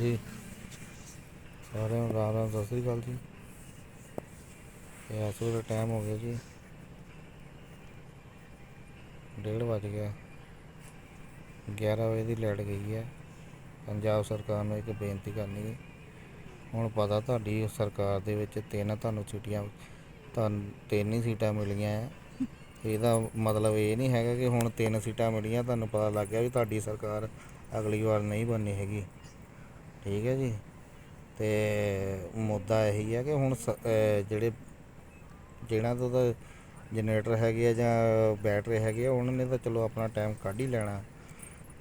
ਜੀ। ਸਾਰਿਆਂ ਨੂੰ ਰਾਮ ਰਾਮ ਸਤਿ ਸ੍ਰੀ ਅਕਾਲ ਜੀ। ਤੇ ਇਸ ਵੇਲੇ ਟਾਈਮ ਹੋ ਗਿਆ ਜੀ। ਡੇਢ ਵੱਜ ਗਿਆ। 11 ਵਜੇ ਦੀ ਲਾਈਟ ਗਈ ਹੈ। ਪੰਜਾਬ ਸਰਕਾਰ ਨੂੰ ਇੱਕ ਬੇਨਤੀ ਕਰਨੀ ਹੈ। ਹੁਣ ਪਤਾ ਤੁਹਾਡੀ ਸਰਕਾਰ ਦੇ ਵਿੱਚ ਤਿੰਨ ਤੁਹਾਨੂੰ ਛੁੱਟੀਆਂ ਤੁਹਾਨੂੰ ਤਿੰਨ ਹੀ ਸੀਟਾਂ ਮਿਲੀਆਂ ਹੈ। ਇਹਦਾ ਮਤਲਬ ਇਹ ਨਹੀਂ ਹੈਗਾ ਕਿ ਹੁਣ ਤਿੰਨ ਸੀਟਾਂ ਮਿਲੀਆਂ, ਤੁਹਾਨੂੰ ਪਤਾ ਲੱਗ ਗਿਆ ਵੀ ਤੁਹਾਡੀ ਸਰਕਾਰ ਅਗਲੀ ਵਾਰ ਨਹੀਂ ਬਣਨੀ ਹੈਗੀ। ਠੀਕ ਹੈ ਜੀ। ਤੇ ਮੁੱਦਾ ਇਹੀ ਹੈ ਕਿ ਹੁਣ ਸ- ਜਿਹੜੇ ਜਿਹਨਾਂ ਤੋਂ ਤਾਂ ਜਨਰੇਟਰ ਹੈਗੇ ਆ ਜਾਂ ਬੈਟਰੀ ਹੈਗੇ ਆ, ਉਹਨਾਂ ਨੇ ਤਾਂ ਚਲੋ ਆਪਣਾ ਟਾਈਮ ਕੱਢ ਹੀ ਲੈਣਾ।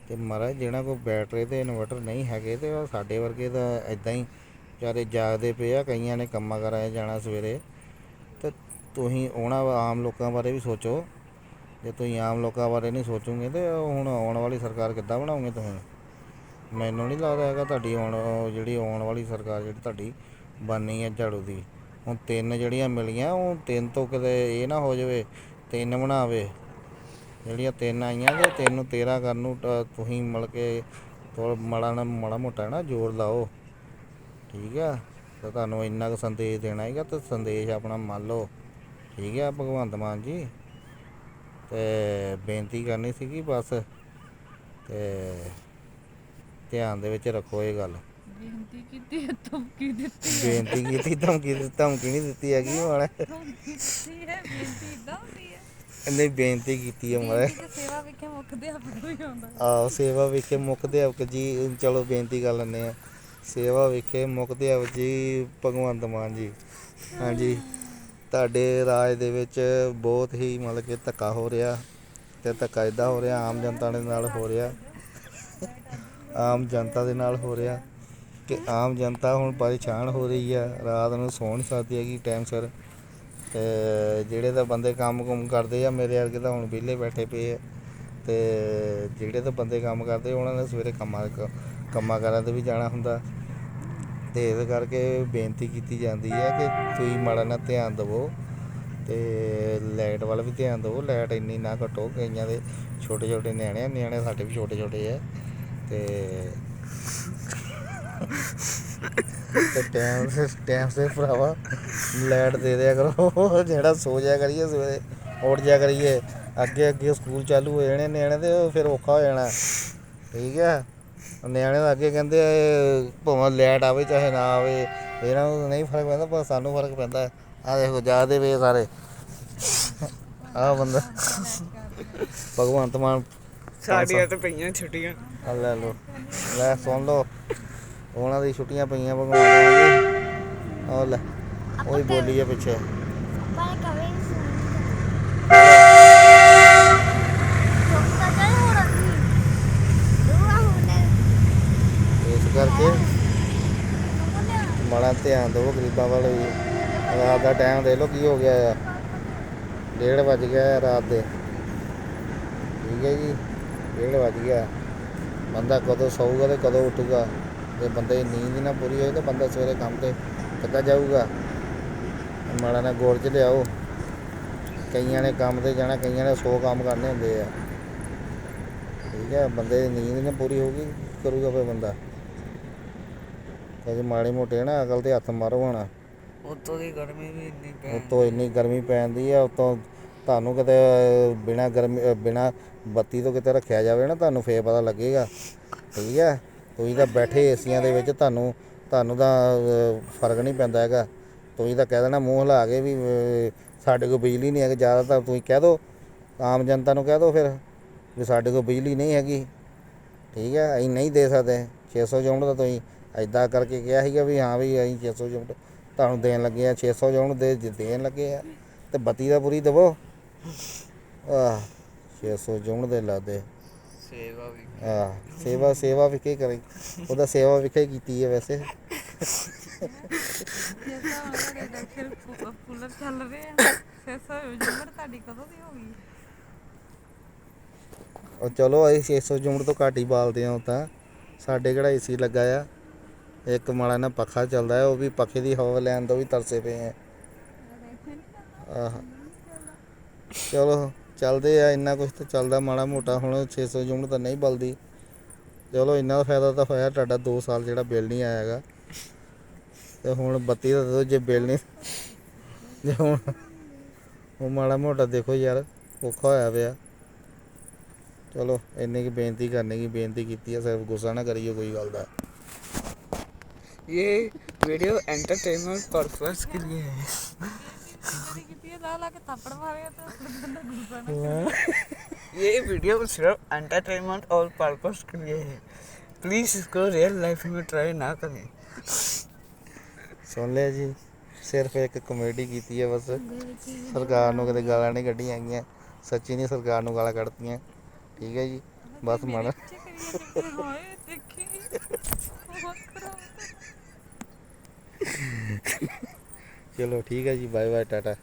ਤੇ ਮਹਾਰਾਜ, ਜਿਹਨਾਂ ਕੋਲ ਬੈਟਰੀ ਤੇ ਇਨਵਰਟਰ ਨਹੀਂ ਹੈਗੇ ਤੇ ਉਹ ਸਾਡੇ ਵਰਗੇ ਤਾਂ ਇਦਾਂ ਹੀ ਵਿਚਾਰੇ ਜਾਗਦੇ ਪਏ ਆ, ਕਈਆਂ ਨੇ ਕੰਮਾਂ ਕਰਾਇਆ ਜਾਣਾ ਸਵੇਰੇ। ਤੇ ਤੁਸੀਂ ਉਹਨਾਂ ਆਮ ਲੋਕਾਂ ਬਾਰੇ ਵੀ ਸੋਚੋ। ਜੇ ਤੁਸੀਂ ਆਮ ਲੋਕਾਂ ਬਾਰੇ ਨਹੀਂ ਸੋਚੋਗੇ ਤੇ ਹੁਣ ਆਉਣ ਵਾਲੀ ਸਰਕਾਰ ਕਿੱਦਾਂ ਬਣਾਉਂਗੇ ਤੁਸੀਂ? ਮੈਨੂੰ ਨਹੀਂ ਲੱਗਦਾ ਹੈਗਾ ਤੁਹਾਡੀ ਆਉਣ ਜਿਹੜੀ ਆਉਣ ਵਾਲੀ ਸਰਕਾਰ ਜਿਹੜੀ ਤੁਹਾਡੀ ਬਣਨੀ ਹੈ ਝਾੜੂ ਦੀ। ਹੁਣ ਤਿੰਨ ਜਿਹੜੀਆਂ ਮਿਲੀਆਂ, ਉਹ ਤਿੰਨ ਤੋਂ ਕਿਤੇ ਇਹ ਨਾ ਹੋ ਜਾਵੇ, ਤਿੰਨ ਬਣਾਵੇ। ਜਿਹੜੀਆਂ ਤਿੰਨ ਆਈਆਂ ਤੇ ਤਿੰਨ ਨੂੰ 13 ਕਰਨ ਨੂੰ ਤੁਸੀਂ ਮਿਲ ਕੇ ਥੋੜਾ ਮਾੜਾ ਨਾ, ਮਾੜਾ ਮੋਟਾ ਨਾ ਜ਼ੋਰ ਲਾਓ। ਠੀਕ ਆ? ਤੇ ਤੁਹਾਨੂੰ ਇੰਨਾ ਕੁ ਸੰਦੇਸ਼ ਦੇਣਾ ਹੈਗਾ, ਤੇ ਸੰਦੇਸ਼ ਆਪਣਾ ਮੰਨ ਲਓ। ਠੀਕ ਆ ਭਗਵੰਤ ਮਾਨ ਜੀ? ਤੇ ਬੇਨਤੀ ਕਰਨੀ ਸੀਗੀ ਬਸ। ਤੇ ਧਿਆਨ ਦੇ ਵਿੱਚ ਰੱਖੋ ਇਹ ਗੱਲ। ਬੇਨਤੀ ਕੀਤੀ ਹੈ ਧਮਕੀ ਦਿੱਤੀ ਹੈ। ਬੇਨਤੀ ਕੀਤੀ ਧਮਕੀ ਦਿੱਤੀ ਧਮਕੀ ਨਹੀਂ ਦਿੱਤੀ ਹੈਗੀ ਹੁਣ ਧਮਕੀ ਹੈ ਬੇਨਤੀ ਇਦਾਂ ਹੁੰਦੀ ਹੈ। ਨਹੀਂ ਬੇਨਤੀ ਕੀਤੀ ਹੈ ਤੇ ਸੇਵਾ ਵੇਖੇ ਮੁੱਕਦੇ ਆਪ ਕੋਈ ਆਉਂਦਾ। ਆਹੋ ਸੇਵਾ ਵਿਖੇ ਮੁਕਦੇ ਆਪ ਜੀ ਚਲੋ ਬੇਨਤੀ ਕਰ ਲੈਂਦੇ ਆ ਸੇਵਾ ਵਿਖੇ ਮੁਕਦੇ ਆਪ ਜੀ ਭਗਵੰਤ ਮਾਨ ਜੀ। ਹਾਂਜੀ ਤੁਹਾਡੇ ਰਾਜ ਦੇ ਵਿੱਚ ਬਹੁਤ ਹੀ ਮਤਲਬ ਕਿ ਧੱਕਾ ਹੋ ਰਿਹਾ ਤੇ ਧੱਕਾ ਇਦਾਂ ਹੋ ਰਿਹਾ ਆਮ ਜਨਤਾ ਦੇ ਨਾਲ ਹੋ ਰਿਹਾ। ਆਮ ਜਨਤਾ ਦੇ ਨਾਲ ਹੋ ਰਿਹਾ ਕਿ ਆਮ ਜਨਤਾ ਹੁਣ ਪਰੇਸ਼ਾਨ ਹੋ ਰਹੀ ਆ, ਰਾਤ ਨੂੰ ਸੌਂ ਨਹੀਂ ਸਕਦੀ ਹੈਗੀ ਟਾਈਮ ਸਿਰ। ਤੇ ਜਿਹੜੇ ਤਾਂ ਬੰਦੇ ਕੰਮ ਕੁਮ ਕਰਦੇ ਆ, ਮੇਰੇ ਵਰਗੇ ਤਾਂ ਹੁਣ ਵਿਹਲੇ ਬੈਠੇ ਪਏ ਆ। ਤੇ ਜਿਹੜੇ ਤਾਂ ਬੰਦੇ ਕੰਮ ਕਰਦੇ, ਉਹਨਾਂ ਨੇ ਸਵੇਰੇ ਕੰਮਾਂ ਕ- ਕੰਮਾਂ ਕਾਰਾਂ ਤੇ ਵੀ ਜਾਣਾ ਹੁੰਦਾ। ਤੇ ਇਸ ਕਰਕੇ ਬੇਨਤੀ ਕੀਤੀ ਜਾਂਦੀ ਹੈ ਕਿ ਤੁਸੀਂ ਮਾੜਾ ਨਾ ਧਿਆਨ ਦਿਵੋ। ਤੇ ਲਾਈਟ ਵੱਲ ਵੀ ਧਿਆਨ ਦਿਵੋ। ਲਾਈਟ ਇੰਨੀ ਨਾ ਘਟੋ, ਕਈਆਂ ਦੇ ਛੋਟੇ ਛੋਟੇ ਨਿਆਣੇ ਆ ਨਿਆਣੇ ਸਾਡੇ ਵੀ ਛੋਟੇ ਛੋਟੇ ਆ। ਤੇ ਤੇ ਟਾਈਮ ਸੇ ਟਾਈਮ ਸੇ ਭਰਾਵਾ, ਲਾਈਟ ਦੇ ਦਿਆ ਕਰੋ। ਜਿਹੜਾ ਸੋ ਜਾ ਕਰੀਏ ਸਵੇਰੇ, ਉੱਠ ਜਾ ਕਰੀਏ। ਅੱਗੇ ਅੱਗੇ ਸਕੂਲ ਚਾਲੂ ਹੋ ਜਾਣੇ, ਨਿਆਣੇ ਤੇ ਫਿਰ ਔਖਾ ਹੋ ਜਾਣਾ। ਠੀਕ ਹੈ ਨਿਆਣੇ ਤਾਂ ਅੱਗੇ ਕਹਿੰਦੇ ਭਾਵੇਂ ਲਾਈਟ ਆਵੇ ਚਾਹੇ ਨਾ ਆਵੇ, ਇਹਨਾਂ ਨੂੰ ਨਹੀਂ ਫ਼ਰਕ ਪੈਂਦਾ, ਪਰ ਸਾਨੂੰ ਫ਼ਰਕ ਪੈਂਦਾ। ਆ ਦੇਖੋ ਜਾ ਦੇ ਵੇ ਸਾਰੇ। ਆ ਬੰਦਾ। ਭਗਵੰਤ ਮਾਨ ਸਾਡੀਆਂ ਤਾਂ ਪਈਆਂ ਛੁੱਟੀਆਂ। ਆ ਲੈ ਲੋ ਲੈ ਸੁਣ ਲੋ ਉਹਨਾਂ ਦੀ ਛੁੱਟੀਆਂ ਪਈਆਂ ਭਗਵਾਨ ਦੀਆਂ ਉਹ ਲੈ ਉਹ ਬੋਲੀ ਆ ਪਿੱਛੇ। ਪਰ ਕਵੇ ਇਸ ਕਰਕੇ ਮਾੜਾ ਧਿਆਨ ਦਿਓ ਗਰੀਬਾਂ ਵੱਲ ਵੀ। ਰਾਤ ਦਾ ਟਾਈਮ ਦੇ ਲੋ ਕੀ ਹੋ ਗਿਆ ਆ। ਡੇਢ ਵੱਜ ਗਿਆ ਆ ਰਾਤ ਦੇ। ਠੀਕ ਹੈ ਜੀ। ਡੇਢ ਵੱਜ ਗਿਆ। ਬੰਦਾ ਕਦੋਂ ਸੌਊਗਾ ਤੇ ਕਦੋਂ ਉੱਠੂਗਾ? ਜੇ ਬੰਦੇ ਦੀ ਨੀਂਦ ਹੀ ਨਾ ਪੂਰੀ ਹੋਏ ਤਾਂ ਬੰਦਾ ਸਵੇਰੇ ਕੰਮ ਤੇ ਕਿੱਦਾਂ ਜਾਊਗਾ? ਮਾੜਾ ਨਾ ਗੋਲ ਚ ਲਿਆਓ। ਕਈਆਂ ਨੇ ਕੰਮ ਤੇ ਜਾਣਾ ਕਈਆਂ ਨੇ 100 ਕੰਮ ਕਰਨੇ ਹੁੰਦੇ ਆ। ਠੀਕ ਹੈ ਬੰਦੇ ਦੀ ਨੀਂਦ ਨਾ ਪੂਰੀ ਹੋਊਗੀ ਕਰੂਗਾ ਫਿਰ ਬੰਦਾ? ਤੇ ਮਾੜੇ ਮੋਟੇ ਨਾ ਅਕਲ ਤੇ ਹੱਥ ਮਾਰੋ ਹੁਣ। ਉਤੋਂ ਦੀ ਗਰਮੀ ਵੀ ਇੰਨੀ ਪੈ ਉਤੋਂ ਇੰਨੀ ਗਰਮੀ ਪੈਂਦੀ ਆ ਉਤੋਂ ਤੁਹਾਨੂੰ ਕਿਤੇ ਬਿਨਾ ਗਰਮੀ ਬਿਨਾ ਬੱਤੀ ਤੋਂ ਕਿਤੇ ਰੱਖਿਆ ਜਾਵੇ ਨਾ, ਤੁਹਾਨੂੰ ਫੇਰ ਪਤਾ ਲੱਗੇਗਾ। ਠੀਕ ਹੈ? ਤੁਸੀਂ ਤਾਂ ਬੈਠੇ ਏਸੀਆਂ ਦੇ ਵਿੱਚ, ਤੁਹਾਨੂੰ ਤੁਹਾਨੂੰ ਤਾਂ ਫ਼ਰਕ ਨਹੀਂ ਪੈਂਦਾ ਹੈਗਾ। ਤੁਸੀਂ ਤਾਂ ਕਹਿ ਦੇਣਾ ਮੂੰਹ ਹਿਲਾ ਕੇ ਵੀ ਸਾਡੇ ਕੋਲ ਬਿਜਲੀ ਨਹੀਂ ਹੈਗੀ ਜ਼ਿਆਦਾ ਤਾਂ ਤੁਸੀਂ ਕਹਿ ਦਿਓ ਆਮ ਜਨਤਾ ਨੂੰ ਕਹਿ ਦਿਓ ਫਿਰ, ਵੀ ਸਾਡੇ ਕੋਲ ਬਿਜਲੀ ਨਹੀਂ ਹੈਗੀ। ਠੀਕ ਹੈ? ਅਸੀਂ ਨਹੀਂ ਦੇ ਸਕਦੇ। 600 ਯੂਨਿਟ ਤਾਂ ਤੁਸੀਂ ਐਦਾਂ ਕਰਕੇ ਕਿਹਾ ਸੀਗਾ ਵੀ ਹਾਂ ਵੀ ਅਸੀਂ 600 ਯੂਨਿਟ ਤੁਹਾਨੂੰ ਦੇਣ ਲੱਗੇ ਆ 600 ਯੂਨਿਟ ਦੇ ਜ- ਦੇਣ ਲੱਗੇ ਆ। ਤੇ ਬੱਤੀ ਦਾ ਪੂਰੀ ਦੇਵੋ। ਆਹ 600 ਯੂਨਿਟ ਦੇ ਲਾਦੇ। ਸੇਵਾ ਵੀ ਆਹ ਸੇਵਾ ਸੇਵਾ ਵੀ ਕੀ ਕਰੀ। ਉਹਦਾ ਸੇਵਾ ਵੀ ਕੀ ਕੀਤੀ ਹੈ ਵੈਸੇ। ਜਿਸਾ ਉਹਨਾਂ ਦੇ ਫਿਰ ਕੂਲਰ ਚੱਲ ਰਹੇ ਆ। ਸੇਸਾ ਜੁਮਰ ਤੁਹਾਡੀ ਕਦੋਂ ਦੀ ਹੋ ਗਈ? ਉਹ ਚਲੋ ਅਸੀਂ 600 ਯੂਨਿਟ ਤੋਂ ਘੱਟ ਹੀ ਬਾਲਦੇ ਹਾਂ ਤਾਂ। ਸਾਡੇ ਕਿਹੜਾ ਏਸੀ ਲੱਗਾ ਆ। ਇੱਕ ਮਾੜਾ ਨਾ ਪੱਖਾ ਚੱਲਦਾ ਹੈ ਉਹ ਵੀ ਪੱਖੇ ਦੀ ਹਵਾ ਲੈਣ ਤੋਂ ਵੀ ਤਰਸੇ ਪਏ ਆ। ਆਹ। ਚਲੋ ਚੱਲਦੇ ਆ ਇੰਨਾ ਕੁਝ ਤਾਂ ਚੱਲਦਾ ਮਾੜਾ ਮੋਟਾ ਹੁਣ 600 ਯੂਨਿਟ ਤਾਂ ਨਹੀਂ ਬਲਦੀ ਚਲੋ ਇੰਨਾ ਫਾਇਦਾ ਤਾਂ ਹੋਇਆ ਤੁਹਾਡਾ 2 ਸਾਲ ਜਿਹੜਾ ਬਿੱਲ ਨਹੀਂ ਆਇਆਗਾ ਤੇ ਹੁਣ ਬੱਤੀ ਦਾ ਦੋ ਜੇ ਬਿੱਲ ਨਹੀਂ ਜੇ ਹੁਣ ਉਹ ਮਾੜਾ ਮੋਟਾ ਦੇਖੋ ਯਾਰ ਔਖਾ ਹੋਇਆ ਪਿਆ ਚਲੋ ਇੰਨੀ ਕੀ ਬੇਨਤੀ ਕਰਨੇ ਕੀ ਬੇਨਤੀ ਕੀਤੀ ਹੈ ਸਿਰਫ ਗੁੱਸਾ ਨਾ ਕਰਿਓ ਕੋਈ ਗੱਲ ਦਾ ये वीडियो एंटरटेनमेंट पर्पस के लिए है ਜਿਹੜੀ ਕੀਤੀ ਹੈ ਲਾ ਲਾ ਕੇ ਥੱਪੜ ਮਾਰਿਆ ਤੇ ਬੰਦਾ ਗੁੱਸਾ ਨਾ ये वीडियो सिर्फ एंटरटेनमेंट और पर्पस के लिए है प्लीज इसको रियल लाइफ में ट्राई ना करें ਸੁਣ ਲਿਆ ਜੀ ਸਿਰਫ ਇੱਕ ਕਮੇਡੀ ਕੀਤੀ ਹੈ ਬਸ ਸਰਕਾਰ ਨੂੰ ਕਦੇ ਗਾਲਾਂ ਨਹੀਂ ਕੱਢੀਆਂ ਹੈਗੀਆਂ ਸੱਚੀ ਨਹੀਂ ਸਰਕਾਰ ਨੂੰ ਗਾਲਾਂ ਕੱਢਤੀਆਂ ਠੀਕ ਹੈ ਜੀ ਬਸ ਮਾੜਾ ਪਿੱਛੇ ਕਰੀਏ ਕਿ ਹੋਏ ਦੇਖੀ ਵੱਖਰਾ ਚਲੋ ਠੀਕ ਹੈ ਜੀ ਬਾਏ ਬਾਏ ਟਾਟਾ।